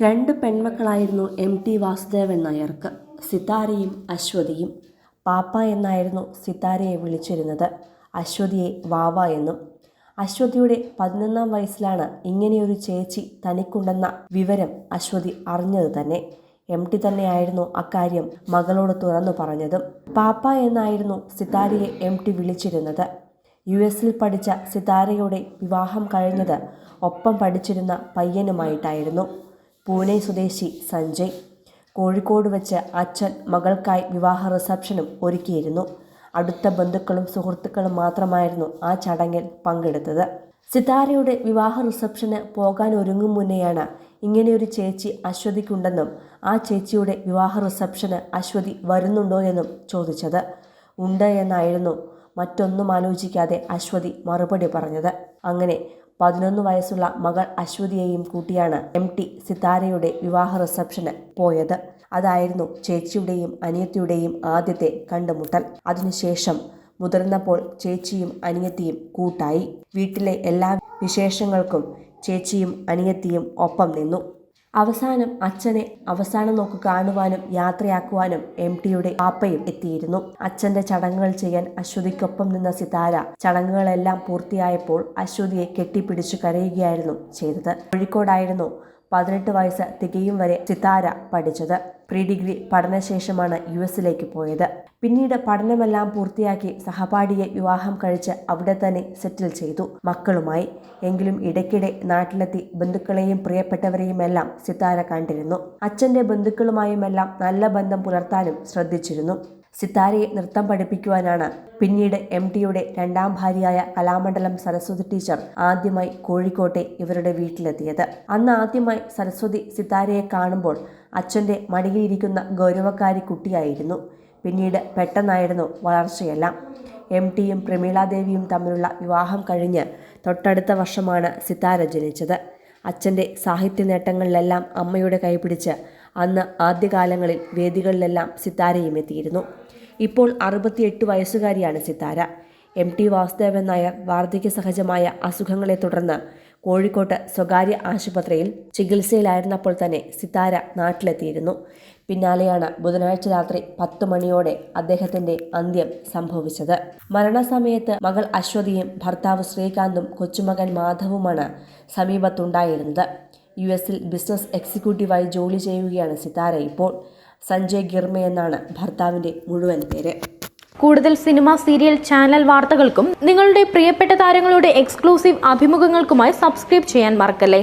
രണ്ട് പെൺമക്കളായിരുന്നു M T Vasudevan നായർക്ക് സിതാരയും അശ്വതിയും. പാപ്പ എന്നായിരുന്നു സിതാരയെ വിളിച്ചിരുന്നത്. അശ്വതിയെ വാവ എന്നും. അശ്വതിയുടെ പതിനൊന്നാം വയസ്സിലാണ് ഇങ്ങനെയൊരു ചേച്ചി തനിക്കുണ്ടെന്ന വിവരം അശ്വതി അറിഞ്ഞത് തന്നെ. എം ടി തന്നെയായിരുന്നു അക്കാര്യം മകളോട് തുറന്നു പറഞ്ഞതും. പാപ്പ എന്നായിരുന്നു സിതാരയെ എം ടി വിളിച്ചിരുന്നത്. യു എസിൽ പഠിച്ച സിതാരയുടെ വിവാഹം കഴിഞ്ഞത് ഒപ്പം പഠിച്ചിരുന്ന പയ്യനുമായിട്ടായിരുന്നു. പൂനെ സ്വദേശി സഞ്ജയ്. കോഴിക്കോട് വെച്ച് അച്ഛൻ മകൾക്കായി വിവാഹ റിസപ്ഷനും ഒരുക്കിയിരുന്നു. അടുത്ത ബന്ധുക്കളും സുഹൃത്തുക്കളും മാത്രമായിരുന്നു ആ ചടങ്ങിൽ പങ്കെടുത്തത്. സിതാരയുടെ വിവാഹ റിസപ്ഷന് പോകാൻ ഒരുങ്ങും മുന്നെയാണ് ഇങ്ങനെയൊരു ചേച്ചി അശ്വതിക്കുണ്ടെന്നും ആ ചേച്ചിയുടെ വിവാഹ റിസപ്ഷന് അശ്വതി വരുന്നുണ്ടോ എന്നും ചോദിച്ചത്. ഉണ്ട് എന്നായിരുന്നു മറ്റൊന്നും ആലോചിക്കാതെ അശ്വതി മറുപടി പറഞ്ഞത്. അങ്ങനെ പതിനൊന്ന് വയസ്സുള്ള മകൾ അശ്വതിയെയും കൂട്ടിയാണ് എം ടി സിതാരയുടെ വിവാഹ റിസപ്ഷന് പോയത്. അതായിരുന്നു ചേച്ചിയുടെയും അനിയത്തിയുടെയും ആദ്യത്തെ കണ്ടുമുട്ടൽ. അതിനുശേഷം മുതിർന്നപ്പോൾ ചേച്ചിയും അനിയത്തിയും കൂട്ടായി. വീട്ടിലെ എല്ലാ വിശേഷങ്ങൾക്കും ചേച്ചിയും അനിയത്തിയും ഒപ്പം നിന്നു. അവസാനം അച്ഛനെ അവസാനം നോക്ക് കാണുവാനും യാത്രയാക്കുവാനും എം ടിയുടെ പാപ്പയും എത്തിയിരുന്നു. അച്ഛന്റെ ചടങ്ങുകൾ ചെയ്യാൻ അശ്വതിക്കൊപ്പം നിന്ന സിതാര ചടങ്ങുകളെല്ലാം പൂർത്തിയായപ്പോൾ അശ്വതിയെ കെട്ടിപ്പിടിച്ചു കരയുകയായിരുന്നു ചെയ്തത്. കോഴിക്കോടായിരുന്നു പതിനെട്ട് വയസ്സ് തികയും വരെ സിതാര പഠിച്ചത്. പ്രീ ഡിഗ്രി പഠനശേഷമാണ് യു എസിലേക്ക് പോയത്. പിന്നീട് പഠനമെല്ലാം പൂർത്തിയാക്കി സഹപാഠിയെ വിവാഹം കഴിച്ച് അവിടെ തന്നെ സെറ്റിൽ ചെയ്തു മക്കളുമായി. എങ്കിലും ഇടയ്ക്കിടെ നാട്ടിലെത്തി ബന്ധുക്കളെയും പ്രിയപ്പെട്ടവരെയുമെല്ലാം സിതാര കണ്ടിരുന്നു. അച്ഛന്റെ ബന്ധുക്കളുമായുമെല്ലാം നല്ല ബന്ധം പുലർത്താനും ശ്രദ്ധിച്ചിരുന്നു. സിതാരയെ നൃത്തം പഠിപ്പിക്കുവാനാണ്. പിന്നീട് എം ടിയുടെ രണ്ടാം ഭാര്യയായ കലാമണ്ഡലം സരസ്വതി ടീച്ചർ ആദ്യമായി കോഴിക്കോട്ടെ ഇവരുടെ വീട്ടിലെത്തിയത്. അന്ന് ആദ്യമായി സരസ്വതി സിതാരയെ കാണുമ്പോൾ അച്ഛന്റെ മടിയിലിരിക്കുന്ന ഗൗരവക്കാരി കുട്ടിയായിരുന്നു. പിന്നീട് പെട്ടെന്നായിരുന്നു വളർച്ചയെല്ലാം. എം ടിയും പ്രമീളാദേവിയും തമ്മിലുള്ള വിവാഹം കഴിഞ്ഞ് തൊട്ടടുത്ത വർഷമാണ് സിതാര ജനിച്ചത്. അച്ഛന്റെ സാഹിത്യ നേട്ടങ്ങളിലെല്ലാം അമ്മയുടെ കൈപിടിച്ച് അന്ന് ആദ്യകാലങ്ങളിൽ വേദികളിലെല്ലാം സിത്താരയും എത്തിയിരുന്നു. ഇപ്പോൾ അറുപത്തിയെട്ട് വയസ്സുകാരിയാണ് സിത്താര. എം ടി വാസുദേവൻ നായർ വാർദ്ധക്യ സഹജമായ അസുഖങ്ങളെ തുടർന്ന് കോഴിക്കോട്ട് സ്വകാര്യ ആശുപത്രിയിൽ ചികിത്സയിലായിരുന്നപ്പോൾ തന്നെ സിത്താര നാട്ടിലെത്തിയിരുന്നു. പിന്നാലെയാണ് ബുധനാഴ്ച രാത്രി പത്ത് മണിയോടെ അദ്ദേഹത്തിന്റെ അന്ത്യം സംഭവിച്ചത്. മരണസമയത്ത് മകൾ അശ്വതിയും ഭർത്താവ് ശ്രീകാന്തും കൊച്ചുമകൻ മാധവുമാണ് സമീപത്തുണ്ടായിരുന്നത്. യു എസിൽ ബിസിനസ് എക്സിക്യൂട്ടീവായി ജോലി ചെയ്യുകയാണ് സിതാര. ഇപ്പോൾ സഞ്ജയ് ഗിർമ എന്നാണ് ഭർത്താവിന്റെ മുഴുവൻ പേര്. കൂടുതൽ സിനിമ സീരിയൽ ചാനൽ വാർത്തകൾക്കും നിങ്ങളുടെ പ്രിയപ്പെട്ട താരങ്ങളുടെ എക്സ്ക്ലൂസീവ് അഭിമുഖങ്ങൾക്കുമായി സബ്സ്ക്രൈബ് ചെയ്യാൻ മറക്കല്ലേ?